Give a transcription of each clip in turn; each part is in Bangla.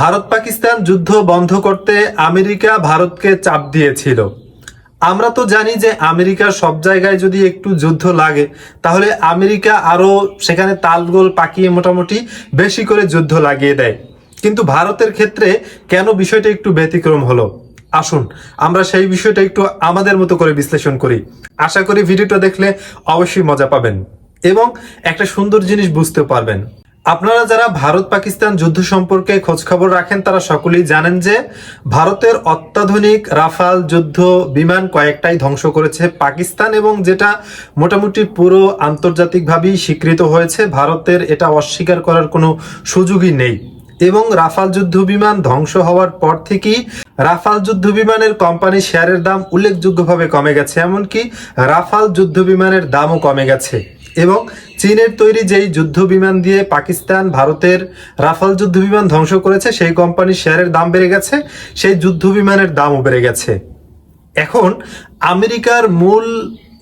ভারত পাকিস্তান যুদ্ধ বন্ধ করতে আমেরিকা ভারতকে চাপ দিয়েছিল। আমরা তো জানি যে আমেরিকার সব জায়গায় যদি একটু যুদ্ধ লাগে, তাহলে আমেরিকা আরও সেখানে তালগোল পাকিয়ে মোটামুটি বেশি করে যুদ্ধ লাগিয়ে দেয়। কিন্তু ভারতের ক্ষেত্রে কেন বিষয়টা একটু ব্যতিক্রম হলো? আসুন, আমরা সেই বিষয়টা একটু আমাদের মতো করে বিশ্লেষণ করি। আশা করি ভিডিওটা দেখলে অবশ্যই মজা পাবেন এবং একটা সুন্দর জিনিস বুঝতে পারবেন। আপনারা যারা ভারত পাকিস্তান যুদ্ধ সম্পর্কে খোঁজখবর রাখেন, তারা সকলেই জানেন যে ভারতের অত্যাধুনিক রাফাল যুদ্ধ বিমান কয়েকটাই ধ্বংস করেছে। পাকিস্তান এবং যেটা মোটামুটি পুরো আন্তর্জাতিকভাবেই স্বীকৃত হয়েছে, ভারতের এটা অস্বীকার করার কোনো সুযোগই নেই। এবং রাফাল যুদ্ধ বিমান ধ্বংস হওয়ার পর থেকেই রাফাল যুদ্ধ বিমানের কোম্পানি শেয়ারের দাম উল্লেখযোগ্যভাবে কমে গেছে, এমনকি রাফাল যুদ্ধ বিমানের দামও কমে গেছে। এবং চীনের তৈরি যেই যুদ্ধ বিমান দিয়ে পাকিস্তান, ভারতের রাফাল যুদ্ধ বিমান ধ্বংস করেছে, সেই কোম্পানির শেয়ারের দাম বেড়ে গেছে, সেই যুদ্ধ বিমানের দামও বেড়ে গেছে। এখন আমেরিকার মূল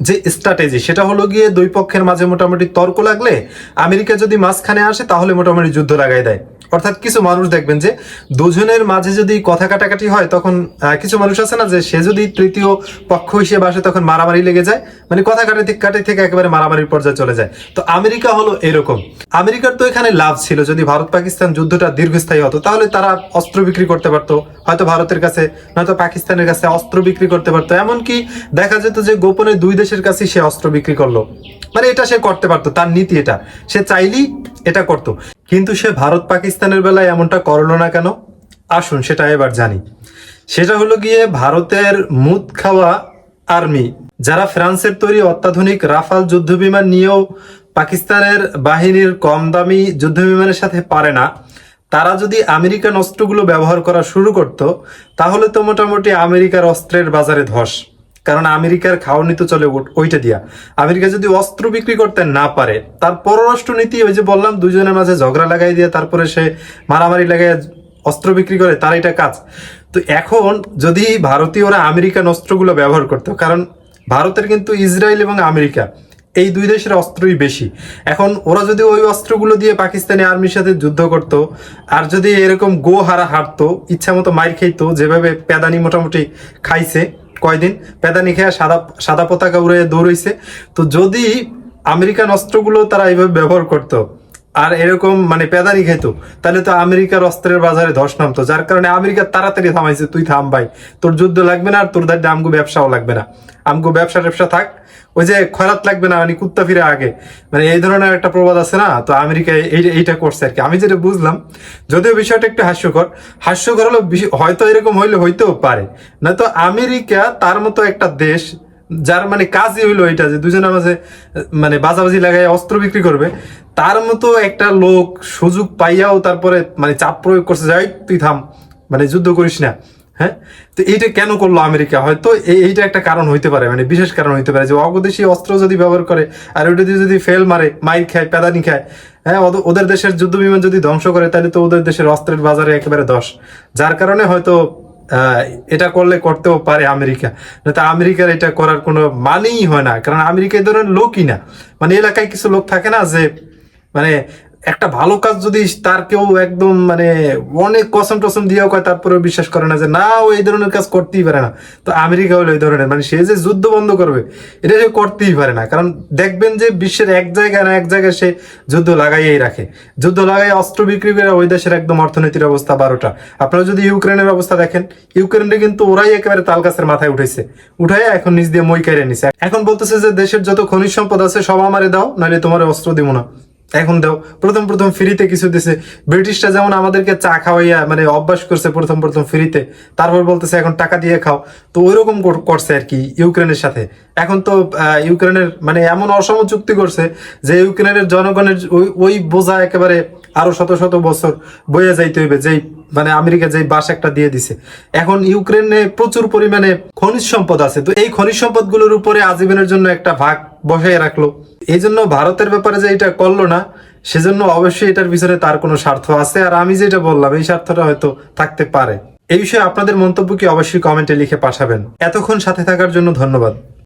যে স্ট্র্যাটেজি সেটা হলো গিয়ে দুই পক্ষের মাঝে মোটামুটি তর্ক লাগলে আমেরিকা যদি মাঝখানে আসে, তাহলে মোটামুটি যুদ্ধ লাগাই দেয়। অর্থাৎ কিছু মানুষ দেখবেন যে দুজনের মাঝে যদি কথা কাটাকাটি হয়, তখন কিছু মানুষ আছে না যে সে যদি তৃতীয় পক্ষ হিসেবে আসে, তখন মারামারি লেগে যায়। মানে কথা কাটাতে, কাটে থেকে একেবারে মারামারির পর্যায়ে চলে যায়। তো আমেরিকা হলো এরকম। আমেরিকার তো এখানে লাভ ছিল। যদি ভারত পাকিস্তান যুদ্ধটা দীর্ঘস্থায়ী হতো, তাহলে তারা অস্ত্র বিক্রি করতে পারতো। হয়তো ভারতের কাছে, নয়তো পাকিস্তানের কাছে অস্ত্র বিক্রি করতে পারতো। এমনকি দেখা যেত যে গোপনে দুই দেশের কাছে সে অস্ত্র বিক্রি করল। মানে এটা সে করতে পারতো, তার নীতি এটা। সে চাইলেই এটা করতো। কিন্তু সে ভারত পাকিস্তানের বেলায় এমনটা করল না কেন? আসুন সেটা এবার জানি। সেটা হলো গিয়ে ভারতের মুদ খাওয়া আর্মি, যারা ফ্রান্সের তৈরি অত্যাধুনিক রাফাল যুদ্ধ বিমান নিয়েও পাকিস্তানের বাহিনীর কম দামি যুদ্ধ বিমানের সাথে পারে না, তারা যদি আমেরিকান অস্ত্রগুলো ব্যবহার করা শুরু করত, তাহলে তো মোটামুটি আমেরিকার অস্ত্রের বাজারে ধস। কারণ আমেরিকার খাওয়ানি তো চলে ওইটা দিয়া। আমেরিকা যদি অস্ত্র বিক্রি করতে না পারে, তার পররাষ্ট্র নীতি ওই যে বললাম দুজনের মাঝে ঝগড়া লাগাই দিয়ে তারপরে সে মারামারি লাগাই অস্ত্র বিক্রি করে, তার এটা কাজ। তো এখন যদি ভারতীয়রা আমেরিকান অস্ত্রগুলো ব্যবহার করতো, কারণ ভারতের কিন্তু ইসরায়েল এবং আমেরিকা, এই দুই দেশের অস্ত্রই বেশি। এখন ওরা যদি ওই অস্ত্রগুলো দিয়ে পাকিস্তানি আর্মির সাথে যুদ্ধ করত, আর যদি এরকম গো হারা হারতো ইচ্ছা মতো মাইর খেইতো, যেভাবে পেদানি মোটামুটি খাইছে কয়দিন? পেদানি নিখে সাদা সাদা পতাকা উড়ে দৌড়ইছে। তো যদি আমেরিকান অস্ত্রগুলো তারা এইভাবে ব্যবহার করতো আর এরকম মানে পেদানি খেতো তাহলে তো আমেরিকার অস্ত্রের বাজারে ধস নামতো। যার কারণে আমেরিকা তাড়াতাড়ি থামাইছে, তুই থাম ভাই, তোর যুদ্ধ লাগবে না আর তোর দাঁড়িয়ে আমগো ব্যবসাও লাগবে না। আমগো ব্যবসা ট্যাবসা থাক। ওই যে খয়রাত লাগবে না মানে কুত্তা ফিরে আগে। মানে এই ধরনের একটা প্রবাদ আছে না? তো আমেরিকা এই- এইটা করছে আর কি। আমি যেটা বুঝলাম, যদিও বিষয়টা একটু হাস্যকর হাস্যকর হলো হয়তো এরকম হইলে হইতেও পারে। না তো আমেরিকা তার মতো একটা দেশ, যার মানে কাজই হইল এটা যে দুজনের মাঝে মানে বাজাবাজি লাগাই অস্ত্র বিক্রি করবে তার মতো একটা লোক সুযোগ পাইয়াও তারপরে মানে চাপ প্রয়োগ করছে, যাই তুই থাম মানে যুদ্ধ করিস না হ্যাঁ? তো এইটা কেন করল আমেরিকা? হয়তো এইটা একটা কারণ হইতে পারে মানে বিশেষ কারণ হইতে পারে যে অবদেশী অস্ত্র যদি ব্যবহার করে আর ওটা দিয়ে যদি ফেল মারে, মাইর খায় পেদানি খায় হ্যাঁ? ওদের- দেশের যুদ্ধ বিমান যদি ধ্বংস করে, তাহলে তো ওদের দেশের অস্ত্রের বাজারে একেবারে দশ। যার কারণে হয়তো এটা করলে করতেও পারে আমেরিকা। না তো আমেরিকার এটা করার কোনো মানেই হয় না, কারণ আমেরিকা এই ধরনের লোকই না। মানে এলাকায় কিছু লোক থাকে না যে মানে একটা ভালো কাজ যদি তার কেউ একদম মানে অনেক কসম টসম দিয়েও কয় তারপরে বিশ্বাস করে না যে, না, ও এই ধরনের কাজ করতেই পারে না। তো আমেরিকা হলো এই ধরনের। মানে সে যে যুদ্ধ বন্ধ করবে, এটা সে করতেই পারে না। কারণ দেখবেন যে বিশ্বের এক জায়গায় না এক জায়গায় সে যুদ্ধ লাগাইয়েই রাখে। যুদ্ধ লাগাই অস্ত্র বিক্রি করে ওই দেশের একদম অর্থনীতির অবস্থা বারোটা। আপনারা যদি ইউক্রেনের অবস্থা দেখেন ইউক্রেনে কিন্তু ওরাই একেবারে তাল গাছের মাথায় উঠেছে। উঠাই এখন নিজ দিয়ে মই কেড়ে নিছে। এখন বলতেছে যে, দেশের যত খনিজ সম্পদ আছে, সব আমারে দাও, নাহলে তোমার অস্ত্র দিব না। এখন দাও, প্রথম প্রথম ফ্রিতে কিছু দিছে। ব্রিটিশরা যেমন আমাদেরকে চা খাওয়াইয়া মানে অভ্যাস করছে প্রথম প্রথম ফ্রিতে, তারপর বলতেছে এখন টাকা দিয়ে খাও। তো ওই রকম করছে আর কি ইউক্রেনের সাথে। এখন তো ইউক্রেনের মানে এমন অসম চুক্তি করছে যে ইউক্রেনের জনগণের ওই ওই বোঝা একেবারে আরও শত শত বছর বয়ে যাইতে হইবে, যেই মানে আমেরিকা যেই বাস একটা দিয়ে দিছে। এখন ইউক্রেনে প্রচুর পরিমাণে খনিজ সম্পদ আছে। তো এই খনিজ সম্পদগুলোর উপরে আজীবনের জন্য একটা ভাগ বসাই রাখল। এই জন্য ভারতের ব্যাপারে যে এটা করল না, সেজন্য অবশ্যই এটার পিছনে তার কোনো স্বার্থ আছে। আর আমি যেটা বললাম, এই স্বার্থটা হয়তো থাকতে পারে। এই বিষয়ে আপনাদের মন্তব্য কি অবশ্যই কমেন্টে লিখে পাঠাবেন। এতক্ষণ সাথে থাকার জন্য ধন্যবাদ।